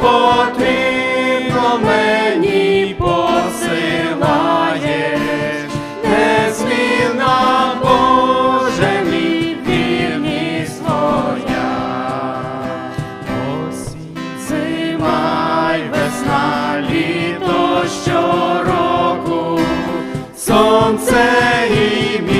потрібно мені посилаєш, незмінна Боже мій вірність твоя, осінь зима й весна літо щороку, сонце і мій.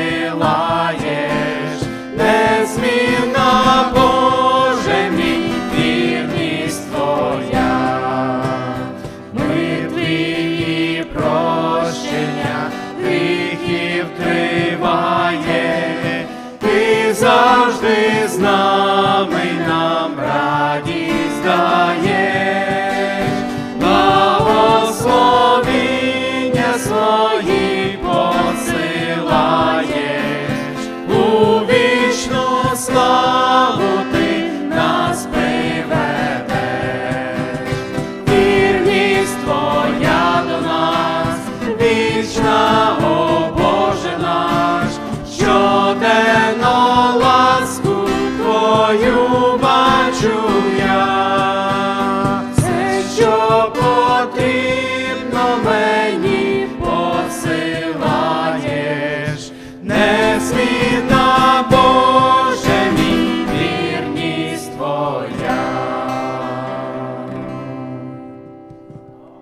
прощення гріхів триває, ти завжди з нами нам радість даєш, благословіння своє.